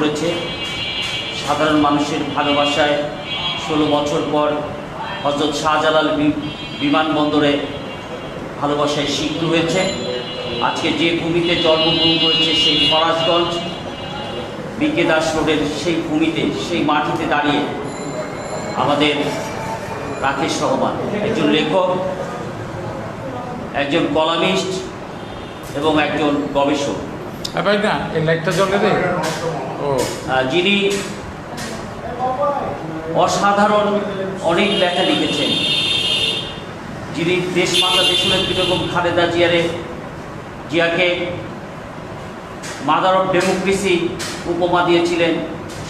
করেছে। সাধারণ মানুষের ভালোবাসায় ষোলো বছর পর হজরত শাহজালাল বিমানবন্দরে ভালোবাসায় সিদ্ধ হয়েছে। আজকে যে ভূমিতে জন্মগ্রহণ করেছে সেই ফরাজগঞ্জ বিকে দাস রোডের সেই ভূমিতে, সেই মাটিতে দাঁড়িয়ে আমাদের রাকেশ রহমান, একজন লেখক, একজন কলামিস্ট এবং একজন গবেষক। না, এই ও। যিনি অসাধারণ অনেক লেখা লিখেছেন, যিনি দেশ মাতা দেশনেত্রী বেগম খালেদা জিয়ারে, জিয়াকে মাদার অফ ডেমোক্রেসি উপমা দিয়েছিলেন,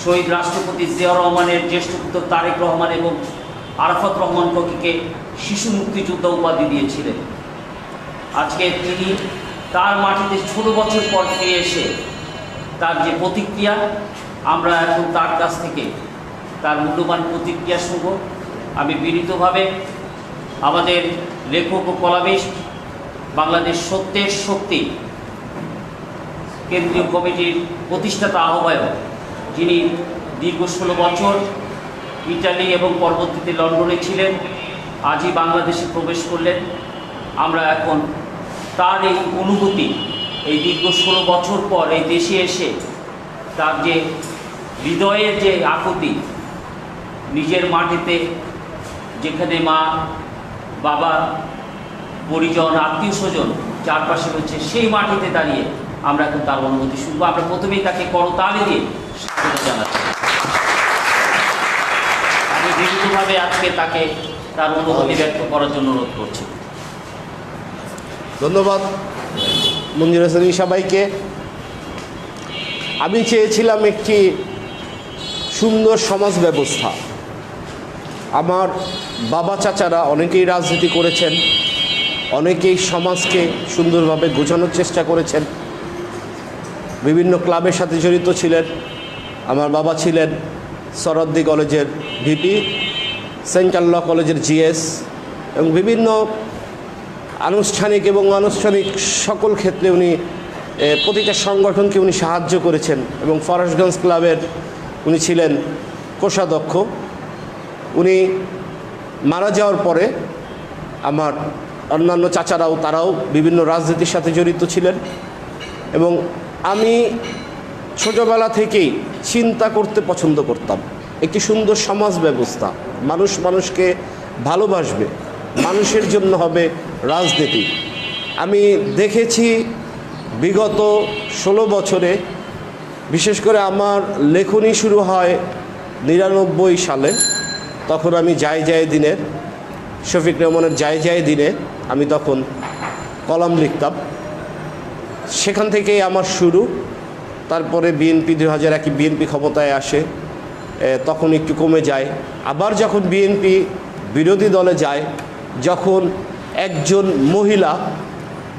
শহীদ রাষ্ট্রপতি জিয়া রহমানের জ্যেষ্ঠ পুত্র তারেক রহমান এবং আরাফাত রহমান ককিকে শিশু মুক্তিযোদ্ধা উপাধি দিয়েছিলেন। আজকে তিনি তার মাটিতে ষোলো বছর পর ফিরে এসে তার যে প্রতিক্রিয়া, আমরা এখন তার কাছ থেকে তার মূল্যবান প্রতিক্রিয়া শুনব। আমি বিনীতভাবে আমাদের লেখক ও কলামিস্ট, বাংলাদেশ সত্যের শক্তি কেন্দ্রীয় কমিটির প্রতিষ্ঠাতা আহ্বায়ক, যিনি দীর্ঘ ষোলো বছর ইটালি এবং পরবর্তীতে লন্ডনে ছিলেন, আজই বাংলাদেশে প্রবেশ করলেন। আমরা এখন তার এই অনুভূতি, এই দীর্ঘ ষোলো বছর পর এই দেশে এসে তার যে হৃদয়ের যে আকুতি, নিজের মাটিতে যেখানে মা, বাবা, পরিজন, আত্মীয় স্বজন চারপাশে রয়েছে, সেই মাটিতে দাঁড়িয়ে আমরা এখন তার অনুভূতি শুনব। আমরা প্রথমেই তাকে করতালি দিয়ে স্বাগত জানাচ্ছি। আমি বিভিন্নভাবে আজকে তাকে তার অনুভূতি ব্যক্ত করার জন্য অনুরোধ করছি। ধন্যবাদ মঞ্জুর হাসানি সবাইকে। আমি চেয়েছিলাম একটি সুন্দর সমাজ ব্যবস্থা। আমার বাবা চাচারা অনেকেই রাজনীতি করেছেন, অনেকেই সমাজকে সুন্দরভাবে গোছানোর চেষ্টা করেছেন। বিভিন্ন ক্লাবের সাথে জড়িত ছিলেন। আমার বাবা ছিলেন সরদ্দি কলেজের ভিপি, সেন্ট্রাল ল কলেজের জিএস এবং বিভিন্ন আনুষ্ঠানিক এবং আনুষ্ঠানিক সকল ক্ষেত্রে উনি প্রতিটা সংগঠনকে উনি সাহায্য করেছেন এবং ফরাসগঞ্জ ক্লাবের উনি ছিলেন কোষাধ্যক্ষ। উনি মারা যাওয়ার পরে আমার অন্যান্য চাচারাও তারাও বিভিন্ন রাজনীতির সাথে জড়িত ছিলেন এবং আমি ছোটোবেলা থেকেই চিন্তা করতে পছন্দ করতাম। একটি সুন্দর সমাজ ব্যবস্থা, মানুষ মানুষকে ভালোবাসবে, মানুষের জন্য হবে রাজনীতি। আমি দেখেছি বিগত ষোলো বছরে, বিশেষ করে আমার লেখনী শুরু হয় নিরানব্বই সালে, তখন আমি যাই যাই দিনের, শফিক রহমানের যাই যাই দিনে আমি তখন কলাম লিখতাম। সেখান থেকেই আমার শুরু, তারপরে বিএনপি দু হাজার একই বিএনপি ক্ষমতায় আসে তখন একটু কমে যায়। আবার যখন বিএনপি বিরোধী দলে যায়, যখন একজন মহিলা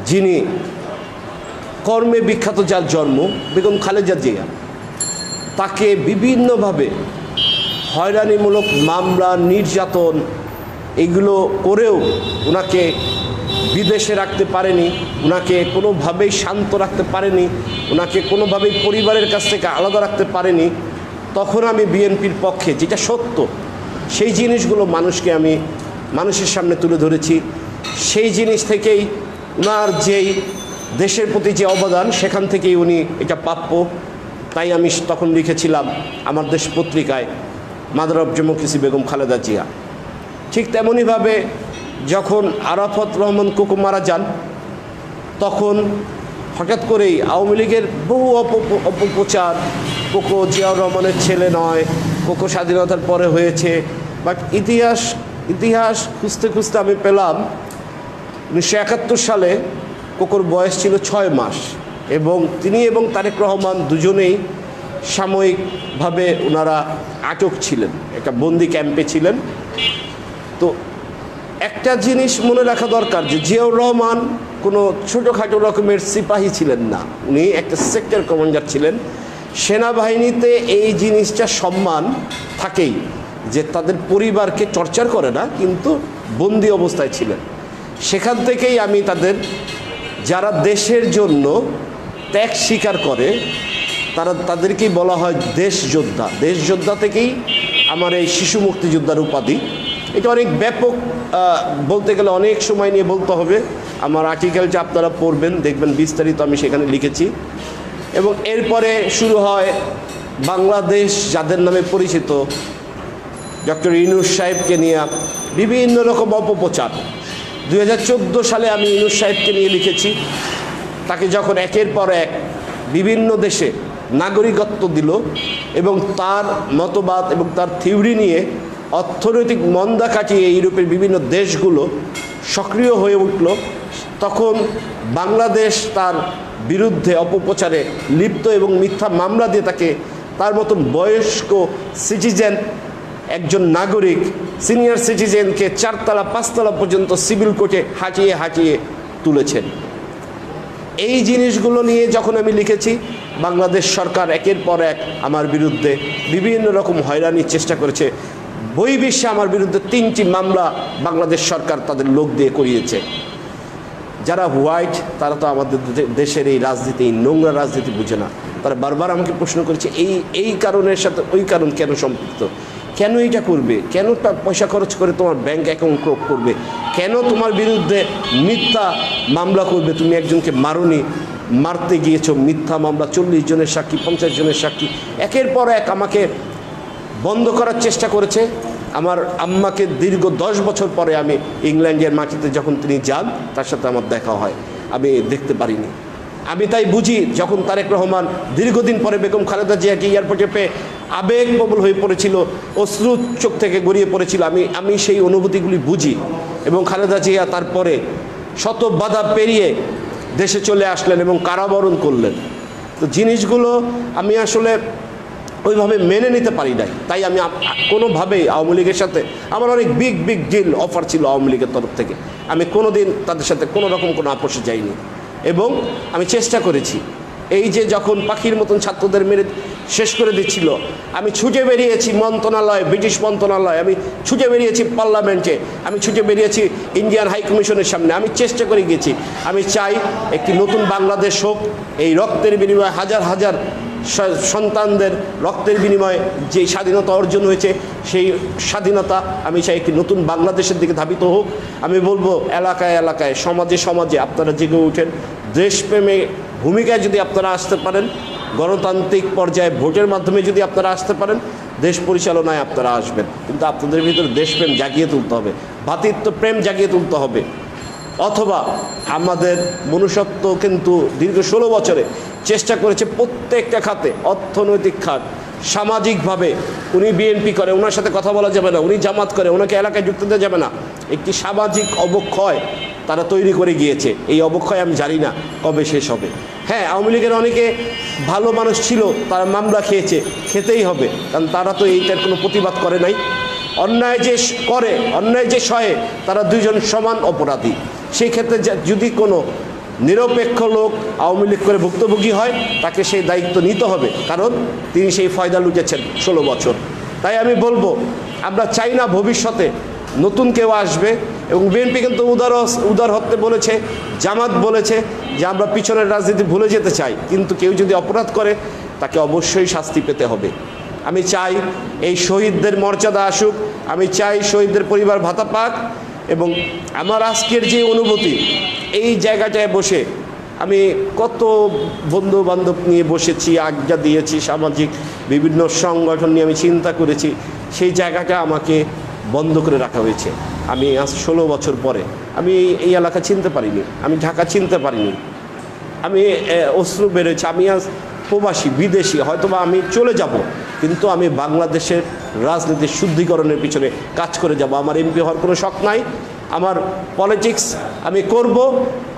যিনি কর্মে বিখ্যাত যার জন্ম, বেগম খালেদা জিয়া, তাকে বিভিন্নভাবে হয়রানিমূলক মামলা, নির্যাতন এগুলো করেও ওনাকে বিদেশে রাখতে পারেনি ওনাকে কোনোভাবেই শান্ত রাখতে পারেনি ওনাকে কোনোভাবেই পরিবারের কাছ থেকে আলাদা রাখতে পারেনি। তখন আমি বিএনপির পক্ষে যেটা সত্য, সেই জিনিসগুলো মানুষকে আমি মানুষের সামনে তুলে ধরেছি। সেই জিনিস থেকেই ওনার যেই দেশের প্রতি যে অবদান, সেখান থেকেই উনি এটা প্রাপ্য। তাই আমি তখন লিখেছিলাম আমার দেশ পত্রিকায়, mother of democracy Begum Khaleda Zia. ঠিক তেমনইভাবে যখন আরাফত রহমান কুকু মারা যান, তখন হঠাৎ করেই আওয়ামী লীগের বহু অপ- অপপ্রচার, কোকো জিয়াউর রহমানের ছেলে নয়, কোকো স্বাধীনতার পরে হয়েছে। বাট ইতিহাস ইতিহাস খুঁজতে খুঁজতে আমি পেলাম উনিশশো একাত্তর সালে কোকোর বয়স ছিল ছয় মাস এবং তিনি এবং তারেক রহমান দুজনেই সাময়িকভাবে ওনারা আটক ছিলেন, একটা বন্দি ক্যাম্পে ছিলেন। তো একটা জিনিস মনে রাখা দরকার যে জিয়াউর রহমান কোনো ছোটোখাটো রকমের সিপাহী ছিলেন না, উনি একটা সেক্টর কমান্ডার ছিলেন। সেনাবাহিনীতে এই জিনিসটা সম্মান থাকেই যে তাদের পরিবারকে চর্চার করে না, কিন্তু বন্দি অবস্থায় ছিলেন। সেখান থেকেই আমি তাদের, যারা দেশের জন্য ত্যাগ স্বীকার করে, তারা তাদেরকেই বলা হয় দেশ যোদ্ধা। দেশ যোদ্ধা থেকেই আমার এই শিশু মুক্তিযোদ্ধার উপাধি। এটা অনেক ব্যাপক বলতে গেলে অনেক সময় নিয়ে বলতে হবে। আমার আর্টিকেলটা আপনারা পড়বেন, দেখবেন বিস্তারিত আমি সেখানে লিখেছি। এবং এরপরে শুরু হয় বাংলাদেশ যাদের নামে পরিচিত, ডক্টর ইনুস সাহেবকে নিয়ে বিভিন্ন রকম অপপ্রচার। দু হাজার চোদ্দ সালে আমি ইনুস সাহেবকে নিয়ে লিখেছি। তাকে যখন একের পর এক বিভিন্ন দেশে নাগরিকত্ব দিল এবং তার মতবাদ এবং তার থিওরি নিয়ে অর্থনৈতিক মন্দা কাটিয়ে ইউরোপের বিভিন্ন দেশগুলো সক্রিয় হয়ে উঠল, তখন বাংলাদেশ তার বিরুদ্ধে অপপ্রচারে লিপ্ত এবং মিথ্যা মামলা দিয়ে তাকে তার মতন বয়স্ক সিটিজেন একজন নাগরিক সিনিয়র সিটিজেনকে চারতলা, পাঁচতলা পর্যন্ত সিভিল কোর্টে হাঁটিয়ে হাঁটিয়ে তুলেছেন। এই জিনিসগুলো নিয়ে যখন আমি লিখেছি, বাংলাদেশ সরকার একের পর এক আমার বিরুদ্ধে বিভিন্ন রকম হয়রানির চেষ্টা করেছে। বহির্বিশ্বে আমার বিরুদ্ধে তিনটি মামলা বাংলাদেশ সরকার তাদের লোক দিয়ে করিয়েছে। যারা হোয়াইট, তারা তো আমাদের দেশের এই রাজনীতি, এই নোংরা রাজনীতি বুঝে না। তারা বারবার আমাকে প্রশ্ন করেছে, এই এই কারণের সাথে ওই কারণ কেন সম্পৃক্ত? কেন এটা করবে? কেন টা- পয়সা খরচ করে তোমার ব্যাংক অ্যাকাউন্ট ক্রোপ করবে? কেন তোমার বিরুদ্ধে মিথ্যা মামলা করবে? তুমি একজনকে মারনি, মারতে গিয়েছো, মিথ্যা মামলা, চল্লিশ জনের সাক্ষী, পঞ্চাশ জনের সাক্ষী, একের পর এক আমাকে বন্ধ করার চেষ্টা করেছে। আমার আম্মাকে দীর্ঘ দশ বছর পরে আমি ইংল্যান্ডের মাটিতে যখন তিনি যান, তার সাথে আমার দেখা হয়। আমি দেখতে পারিনি। আমি তাই বুঝি যখন তারেক রহমান দীর্ঘদিন পরে বেগম খালেদা জিয়াকে এয়ারপোর্টে পেয়ে আবেগপ্রবল হয়ে পড়েছিল, অশ্রু চোখ থেকে গড়িয়ে পড়েছিল, আমি আমি সেই অনুভূতিগুলি বুঝি। এবং খালেদা জিয়া তারপরে শত বাধা পেরিয়ে দেশে চলে আসলেন এবং কারাবরণ করলেন। তো জিনিসগুলো আমি আসলে ওইভাবে মেনে নিতে পারি নাই। তাই আমি কোনোভাবেই আওয়ামী লীগের সাথে, আমার অনেক বিগ বিগ ডিল অফার ছিল আওয়ামী লীগের তরফ থেকে। আমি কোনো দিন তাদের সাথে কোনো রকম কোনো আপোষে যাইনি। এবং আমি চেষ্টা করেছি। এই যে যখন পাখির মতন ছাত্রদের মেরে শেষ করে দিচ্ছিল, আমি ছুটে বেরিয়েছি মন্ত্রণালয়, ব্রিটিশ মন্ত্রণালয়, আমি ছুটে বেরিয়েছি পার্লামেন্টে, আমি ছুটে বেরিয়েছি ইন্ডিয়ান হাই কমিশনের সামনে। আমি চেষ্টা করে গেছি আমি চাই একটি নতুন বাংলাদেশ হোক, এই রক্তের বিনিময়ে হাজার হাজার সন্তানদের রক্তের বিনিময়ে যে স্বাধীনতা অর্জন হয়েছে, সেই স্বাধীনতা আমি চাই একটি নতুন বাংলাদেশের দিকে ধাবিত হোক। আমি বলব, এলাকায় এলাকায়, সমাজে সমাজে আপনারা জেগে ওঠেন দেশপ্রেমে ভূমিকায় যদি আপনারা আসতে পারেন, গণতান্ত্রিক পর্যায়ে ভোটের মাধ্যমে যদি আপনারা আসতে পারেন, দেশ পরিচালনায় আপনারা আসবেন। কিন্তু আপনাদের ভিতরে দেশপ্রেম জাগিয়ে তুলতে হবে। ভাতৃত্ব প্রেম জাগিয়ে তুলতে হবে। অথবা আমাদের মনুষ্যত্ব কিন্তু দীর্ঘ ষোলো বছরে চেষ্টা করেছে প্রত্যেকটা খাতে অর্থনৈতিক খাত, সামাজিকভাবে। উনি বিএনপি করে, ওনার সাথে কথা বলা যাবে না, উনি জামাত করে, ওনাকে এলাকায় যুক্ত দেওয়া যাবে না। একটি সামাজিক অবক্ষয় তারা তৈরি করে গিয়েছে। এই অবক্ষয় আমি জানি না কবে শেষ হবে। হ্যাঁ আওয়ামী লীগের অনেকে ভালো মানুষ ছিল, তারা মামলা খেয়েছে, খেতেই হবে, কারণ তারা তো এইটার কোনো প্রতিবাদ করে নাই। অন্যায় যে করে, অন্যায় যে সহে, তারা দুইজন সমান অপরাধী। সেই ক্ষেত্রে যদি কোনো নিরপেক্ষ লোক আওয়ামী লীগ করে ভুক্তভোগী হয়, তাকে সেই দায়িত্ব নিতে হবে। কারণ তিনি সেই ফয়দা লুটেছেন ষোলো বছর। তাই আমি বলব, আমরা চাই না ভবিষ্যতে নতুন কেউ আসবে এবং বিএনপি কিন্তু উদার উদার হতে বলেছে, জামাত বলেছে যে আমরা পিছনের রাজনীতি ভুলে যেতে চাই। কিন্তু কেউ যদি অপরাধ করে, তাকে অবশ্যই শাস্তি পেতে হবে। আমি চাই এই শহীদদের মর্যাদা আসুক, আমি চাই শহীদদের পরিবার ভাতা পাক এবং আমার আজকের যে অনুভূতি, এই জায়গাটায় বসে আমি কত বন্ধু বান্ধব নিয়ে বসেছি, আড্ডা দিয়েছি, সামাজিক বিভিন্ন সংগঠন নিয়ে আমি চিন্তা করেছি, সেই জায়গাটা আমাকে বন্ধ করে রাখা হয়েছে। আমি আজ ষোলো বছর পরে, আমি এই- এলাকা চিনতে পারিনি, আমি ঢাকা চিনতে পারিনি। আমি অশ্রু বেরোচ্ছে আমি আজ প্রবাসী, বিদেশি, হয়তোবা আমি চলে যাব কিন্তু আমি বাংলাদেশের রাজনীতির শুদ্ধিকরণের পিছনে কাজ করে যাব। আমার এমপি হওয়ার কোনো শখ নাই। আমার পলিটিক্স আমি করব,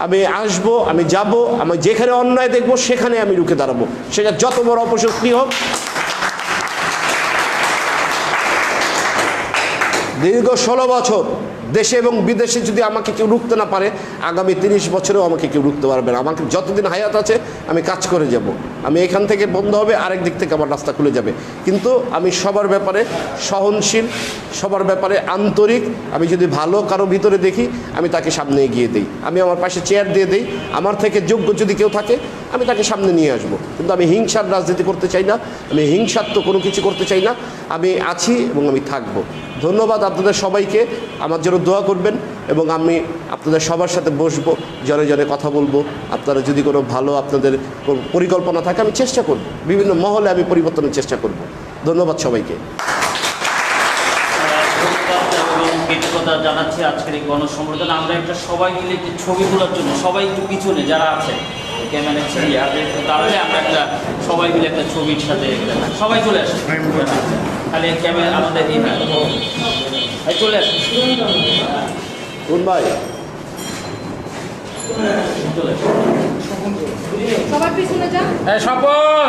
আমি আসব, আমি যাব, আমি যেখানে অন্যায় দেখব, সেখানে আমি রুখে দাঁড়াবো। সেটা যত বড় অপশক্তি হোক। দীর্ঘ ষোলো বছর দেশে এবং বিদেশে যদি আমাকে কেউ রুখতে না পারে, আগামী তিরিশ বছরেও আমাকে কেউ রুখতে পারবে না। আমাকে যতদিন হায়াত আছে, আমি কাজ করে যাব। আমি এখান থেকে বন্ধ হবে, আরেক দিক থেকে আমার রাস্তা খুলে যাবে। কিন্তু আমি সবার ব্যাপারে সহনশীল, সবার ব্যাপারে আন্তরিক, আমি যদি ভালো কারও ভিতরে দেখি, আমি তাকে সামনে এগিয়ে দিই। আমি আমার পাশে চেয়ার দিয়ে দিই। আমার থেকে যোগ্য যদি কেউ থাকে, আমি তাকে সামনে নিয়ে আসব। কিন্তু আমি হিংসার রাজনীতি করতে চাই না, আমি হিংসাত্মক কোনো কিছু করতে চাই না। আমি আছি এবং আমি থাকব। ধন্যবাদ আপনাদের সবাইকে। আমার জন্য দোয়া করবেন এবং আমি আপনাদের সবার সাথে বসবো, জনে জনে কথা বলব। আপনারা যদি কোনো ভালো আপনাদের পরিকল্পনা থাকে, আমি চেষ্টা করব। বিভিন্ন মহলে আমি পরিবর্তনের চেষ্টা করব। ধন্যবাদ সবাইকে। কৃতজ্ঞতা জানাচ্ছি আজকের এই গণসংবর্ধনা। আমরা একটা সবাই মিলে ছবি তোলার জন্য, সবাই একটু পিছনে যারা আছে ক্যামেরা ছেড়ে আর তাহলে আমরা একটা সবাই মিলে একটা ছবির সাথে সবাই চলে আসে। তাহলে ক্যামেরা আমাদের এই হ্যাঁ চলে আসে। গুড ভাই? চলে আসে। সবার পিছনে যা হ্যাঁ স্বপন!